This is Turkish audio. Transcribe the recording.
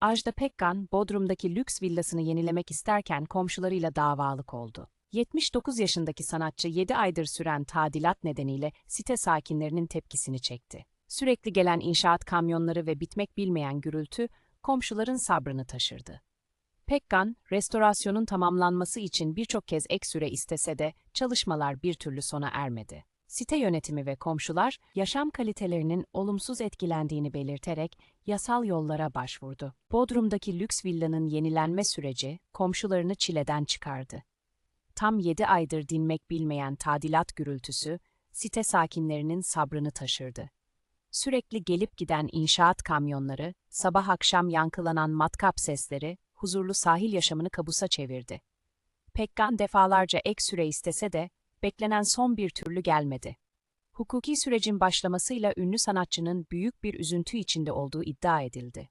Ajda Pekkan, Bodrum'daki lüks villasını yenilemek isterken komşularıyla davalık oldu. 79 yaşındaki sanatçı 7 aydır süren tadilat nedeniyle site sakinlerinin tepkisini çekti. Sürekli gelen inşaat kamyonları ve bitmek bilmeyen gürültü, komşuların sabrını taşırdı. Pekkan, restorasyonun tamamlanması için birçok kez ek süre istese de çalışmalar bir türlü sona ermedi. Site yönetimi ve komşular, yaşam kalitelerinin olumsuz etkilendiğini belirterek yasal yollara başvurdu. Bodrum'daki lüks villanın yenilenme süreci komşularını çileden çıkardı. Tam 7 aydır dinmek bilmeyen tadilat gürültüsü, site sakinlerinin sabrını taşırdı. Sürekli gelip giden inşaat kamyonları, sabah akşam yankılanan matkap sesleri, huzurlu sahil yaşamını kabusa çevirdi. Pekkan defalarca ek süre istese de, beklenen son bir türlü gelmedi. Hukuki sürecin başlamasıyla ünlü sanatçının büyük bir üzüntü içinde olduğu iddia edildi.